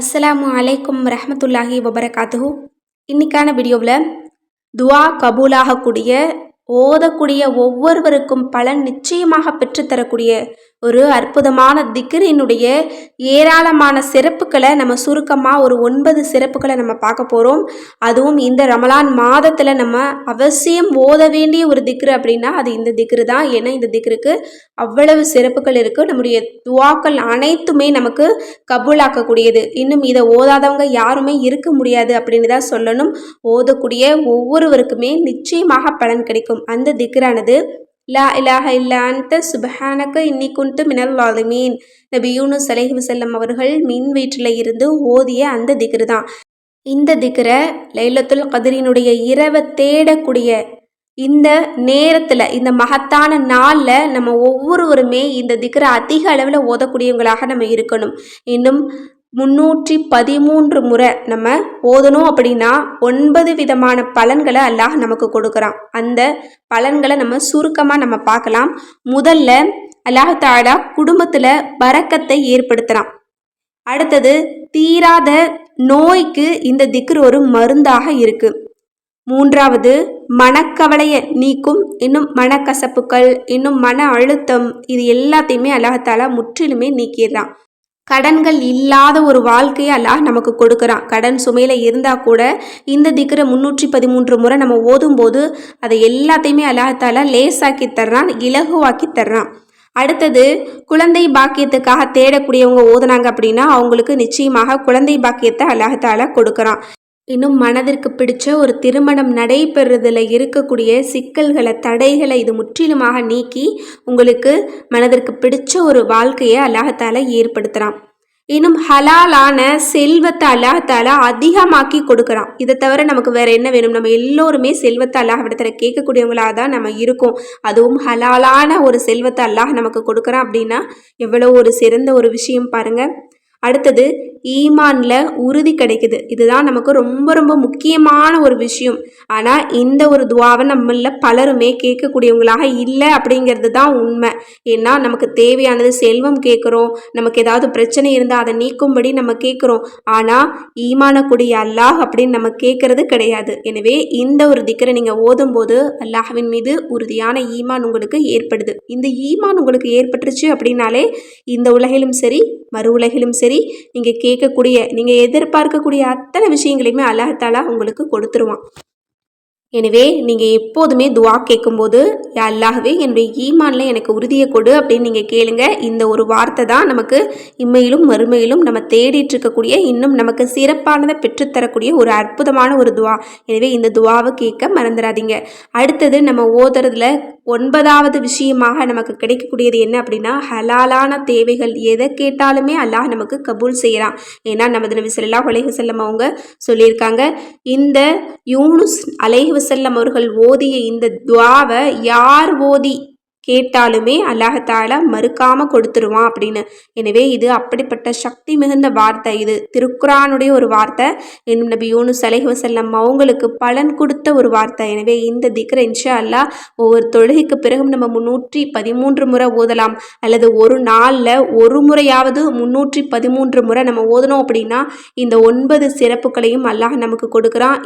அஸ்ஸலாமு அலைக்கும் ரஹமத்துல்லாஹி வபரகாத்துஹு. இன்னைக்கான வீடியோவில் துவா கபூலாகக்கூடிய ஓதக்கூடிய ஒவ்வொருவருக்கும் பலன் நிச்சயமாக பெற்றுத்தரக்கூடிய ஒரு அற்புதமான திக்ரினுடைய ஏராளமான சிறப்புகளை நம்ம சுருக்கமாக ஒரு ஒன்பது சிறப்புகளை நம்ம பார்க்க போகிறோம் அதுவும் இந்த ரமலான் மாதத்தில் நம்ம அவசியம் ஓத வேண்டிய ஒரு திக்ரு அப்படின்னா அது இந்த திக்ரு தான். ஏன்னா இந்த திக்ருக்கு அவ்வளவு சிறப்புகள் இருக்குது நம்முடைய துவாக்கள் அனைத்துமே நமக்கு கபூலாக்கக்கூடியது. இன்னும் இதை ஓதாதவங்க யாருமே இருக்க முடியாது அப்படின்னு தான் சொல்லணும். ஓதக்கூடிய ஒவ்வொருவருக்குமே நிச்சயமாக பலன் கிடைக்கும். அந்த திக்ரானது லா இலாஹ இல்லா அந்த சுபஹானக்க இன்னி குண்டு மினல் லாலிமீன் நபி யூனுஸ் சலேஹி வசல்லம் அவர்கள் மின் வீட்டில் இருந்து ஓதிய அந்த திக்ரு தான் இந்த திக்ரை லைலத்துல் கதிரினுடைய இரவை தேடக்கூடிய இந்த நேரத்தில் இந்த மகத்தான நாளில் நம்ம ஒவ்வொருவருமே இந்த திக்ரை அதிக அளவில் ஓதக்கூடியவங்களாக நம்ம இருக்கணும் இன்னும் முன்னூற்றி பதிமூன்று முறை நம்ம ஓதணும் அப்படின்னா ஒன்பது விதமான பலன்களை அல்லாஹ் நமக்கு கொடுக்குறான். அந்த பலன்களை நம்ம சுருக்கமாக நம்ம பார்க்கலாம். முதல்ல அல்லாஹ் தாடா குடும்பத்தில் பறக்கத்தை ஏற்படுத்துகிறான் அடுத்தது தீராத நோய்க்கு இந்த திக்ர் ஒரு மருந்தாக இருக்குது மூன்றாவது மனக்கவலையை நீக்கும் இன்னும் மனக்கசப்புகள் இன்னும் மன அழுத்தம் இது எல்லாத்தையுமே அல்லாஹாலா முற்றிலுமே நீக்கிடுறான். கடன்கள் இல்லாத ஒரு வாழ்க்கையை அல்லாஹ் நமக்கு கொடுக்குறான். கடன் சுமையில் இருந்தால் கூட இந்த திக்கரை முன்னூற்றி பதிமூன்று முறை நம்ம ஓதும்போது அதை எல்லாத்தையுமே அல்லாஹால லேசாக்கி தர்றான் இலகுவாக்கி தர்றான். அடுத்தது குழந்தை பாக்கியத்துக்காக தேடக்கூடியவங்க ஓதுனாங்க அப்படின்னா அவங்களுக்கு நிச்சயமாக குழந்தை பாக்கியத்தை அல்லாஹால கொடுக்குறான். இன்னும் மனதிற்கு பிடிச்ச ஒரு திருமணம் நடைபெறுறதில் இருக்கக்கூடிய சிக்கல்களை தடைகளை இது முற்றிலுமாக நீக்கி உங்களுக்கு மனதிற்கு பிடிச்ச ஒரு வாழ்க்கையை அல்லாஹத்தால ஏற்படுத்துகிறான் இன்னும் ஹலாலான செல்வத்தை அல்லாஹத்தால அதிகமாக்கி கொடுக்குறான். இதை தவிர நமக்கு வேற என்ன வேணும்? நம்ம எல்லோருமே செல்வத்தை அல்லாஹிடத்துல கேட்கக்கூடியவங்களாக தான் நம்ம இருக்கோம். அதுவும் ஹலாலான ஒரு செல்வத்தை அல்லாஹ் நமக்கு கொடுக்குறான் அப்படின்னா எவ்வளோ ஒரு சிறந்த ஒரு விஷயம் பாருங்கள் அடுத்தது ஈமானில் உறுதி கிடைக்குது. இதுதான் நமக்கு ரொம்ப ரொம்ப முக்கியமான ஒரு விஷயம். ஆனால் இந்த ஒரு துவாவை நம்மள பலருமே கேட்கக்கூடியவங்களாக இல்லை அப்படிங்கிறது தான் உண்மை. ஏன்னா நமக்கு தேவையானது செல்வம் கேட்குறோம். நமக்கு ஏதாவது பிரச்சனை இருந்தால் அதை நீக்கும்படி நம்ம கேட்குறோம். ஆனால் ஈமான கூடிய அல்லாஹ் அப்படின்னு நம்ம கேட்குறது கிடையாது. எனவே இந்த ஒரு திக்கரை நீங்கள் ஓதும்போது அல்லாஹின் மீது உறுதியான ஈமான் உங்களுக்கு ஏற்படுது. இந்த ஈமான் உங்களுக்கு ஏற்பட்டுருச்சு அப்படின்னாலே இந்த உலகிலும் சரி மறு உலகிலும் சரி நீங்கள் கேட்கக்கூடிய நீங்கள் எதிர்பார்க்கக்கூடிய அத்தனை விஷயங்களையுமே அல்லாஹாலா உங்களுக்கு கொடுத்துருவான். எனவே நீங்கள் எப்போதுமே துவா கேட்கும்போது அல்லாகவே என்னுடைய ஈமானில் எனக்கு உறுதியை கொடு அப்படின்னு நீங்கள் கேளுங்க. இந்த ஒரு வார்த்தை தான் நமக்கு இம்மையிலும் மறுமையிலும் நம்ம தேடிட்டு இருக்கக்கூடிய இன்னும் நமக்கு சிறப்பானதை பெற்றுத்தரக்கூடிய ஒரு அற்புதமான ஒரு துவா. எனவே இந்த துவாவை கேட்க மறந்துடாதீங்க. அடுத்தது நம்ம ஓதுறதுல ஒன்பதாவது விஷயமாக நமக்கு கிடைக்கக்கூடியது என்ன அப்படின்னா ஹலாலான தேவைகள் எதை கேட்டாலுமே அல்லாஹ் நமக்கு கபூல் செய்கிறான் ஏன்னா நமது நபி சொல்லா உலக செல்லம் அவங்க சொல்லியிருக்காங்க இந்த யூனுஸ் அலைஹி வசல்லம் அவர்கள் ஓதிய இந்த துவாவை யார் ஓதி கேட்டாலுமே அல்லாஹால மறுக்காம கொடுத்துருவான் அப்படின்னு. எனவே இது அப்படிப்பட்ட சக்தி மிகுந்த வார்த்தை. இது திருக்குறானுடைய ஒரு வார்த்தை. என்னும் நபி யூனு சலைஹ் வசல்லம் அவங்களுக்கு பலன் கொடுத்த ஒரு வார்த்தை. எனவே இந்த திக்ர இன்ஷா அல்லா ஒவ்வொரு தொழுகைக்கு பிறகும் நம்ம முன்னூற்றி பதிமூன்று முறை ஓதலாம். அல்லது ஒரு நாளில் ஒரு முறையாவது முன்னூற்றி பதிமூன்று முறை நம்ம ஓதணும் அப்படின்னா இந்த ஒன்பது சிறப்புகளையும் அல்லாஹ் நமக்கு கொடுக்குறான்.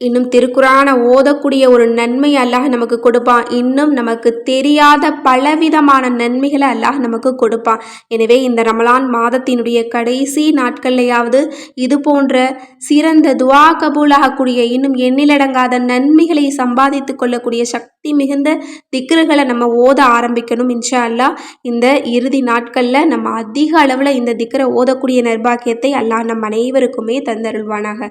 இன்னும் திருக்குறானை ஓதக்கூடிய ஒரு நன்மை அல்லாஹ் நமக்கு கொடுப்பான். இன்னும் நமக்கு தெரியாத பலவிதமான நன்மைகளை அல்லாஹ் நமக்கு கொடுப்பான். எனவே இந்த ரமலான் மாதத்தினுடைய கடைசி நாட்கள்லையாவது இது போன்ற சிறந்த துவா கபூலாகக்கூடிய இன்னும் எண்ணிலடங்காத நன்மைகளை சம்பாதித்து கொள்ளக்கூடிய சக்தி மிகுந்த திக்ருகளை நம்ம ஓத ஆரம்பிக்கணும் இன்ஷா அல்லாஹ் இந்த இறுதி நாட்களில் நம்ம அதிக அளவில் இந்த திக்கரை ஓதக்கூடிய நிர்பாக்கியத்தை அல்லாஹ் நம் அனைவருக்குமே தந்தருள்வானாக.